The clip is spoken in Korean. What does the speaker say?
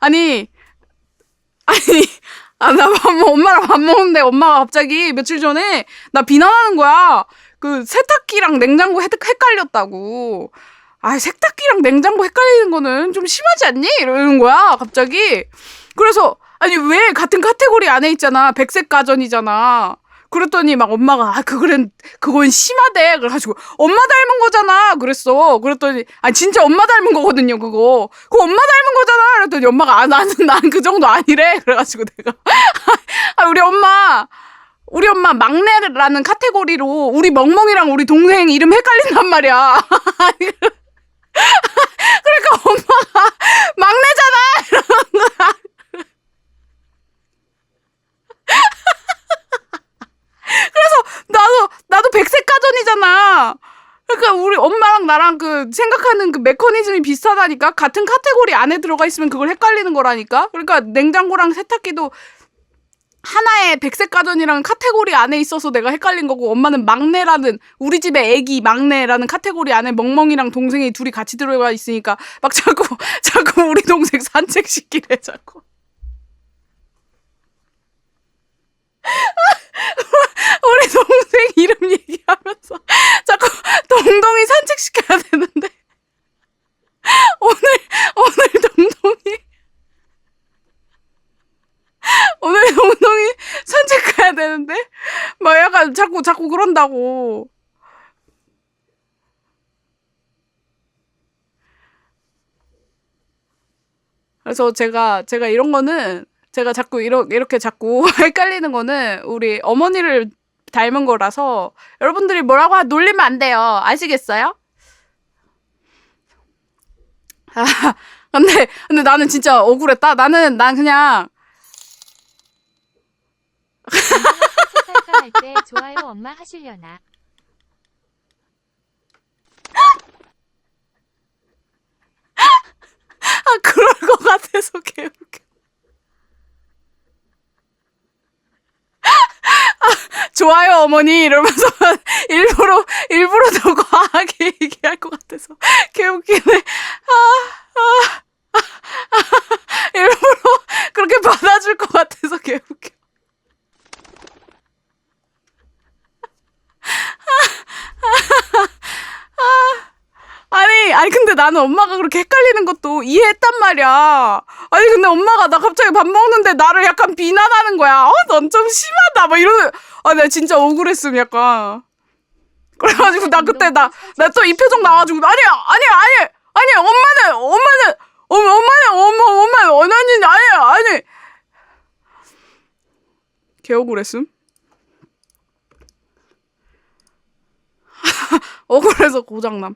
아니 아니 아 나밥 엄마랑 밥 먹는데 엄마가 갑자기 며칠 전에 나 비난하는 거야. 그 세탁기랑 냉장고 헷- 헷갈렸다고. 아 세탁기랑 냉장고 헷갈리는 거는 좀 심하지 않니? 이러는 거야 갑자기. 그래서 아니 왜 같은 카테고리 안에 있잖아. 백색 가전이잖아. 그랬더니 막 엄마가 아 그거는 그건 심하대. 그래가지고 엄마 닮은 거잖아. 그랬어. 그랬더니 아 진짜 엄마 닮은 거거든요 그거. 그거 엄마 닮은 거잖아. 그랬더니 엄마가 아 나는 난 그 정도 아니래. 그래가지고 내가 아 우리 엄마 우리 엄마 막내라는 카테고리로 우리 멍멍이랑 우리 동생 이름 헷갈린단 말이야 그러니까 엄마가 막내잖아 이러는 거야 나도 나도 백색 가전이잖아. 그러니까 우리 엄마랑 나랑 그 생각하는 그 메커니즘이 비슷하다니까 같은 카테고리 안에 들어가 있으면 그걸 헷갈리는 거라니까. 그러니까 냉장고랑 세탁기도 하나의 백색 가전이랑 카테고리 안에 있어서 내가 헷갈린 거고 엄마는 막내라는 우리 집의 애기 막내라는 카테고리 안에 멍멍이랑 동생이 둘이 같이 들어가 있으니까 막 자꾸 자꾸 우리 동생 산책시키래 자꾸. 우리 동생 이름 얘기하면서 자꾸 동동이 산책시켜야 되는데 오늘 오늘 동동이 오늘 동동이 산책 가야 되는데 막 약간 자꾸 자꾸 그런다고 그래서 제가 제가 이런 거는 제가 자꾸 이렇게 이렇게 자꾸 헷갈리는 거는 우리 어머니를 닮은 거라서 여러분들이 뭐라고 하- 놀리면 안 돼요. 아시겠어요? 아, 근데 근데 나는 진짜 억울했다. 나는 난 그냥 살까 할 때 좋아요 엄마 하시려나? 아 그럴 것 같아서 개웃겨. 아, 좋아요 어머니 이러면서 일부러 일부러 더 과하게 얘기할 것 같아서 개웃기네. 아, 아, 아, 아, 일부러 그렇게 받아줄 것 같아서 개웃겨. 아니, 근데 나는 엄마가 그렇게 헷갈리는 것도 이해했단 말이야. 아니, 근데 엄마가 나 갑자기 밥 먹는데 나를 약간 비난하는 거야. 어, 넌 좀 심하다. 막 이러는, 아, 나 진짜 억울했음, 약간. 그래가지고 나 그때 나, 나 또 이 표정 나와가지고, 아니, 아니, 아니, 아니, 엄마는, 엄마는, 엄마, 엄마는, 엄마, 엄마는, 원하는, 아니, 아니. 개 억울했음. 억울해서 고장남.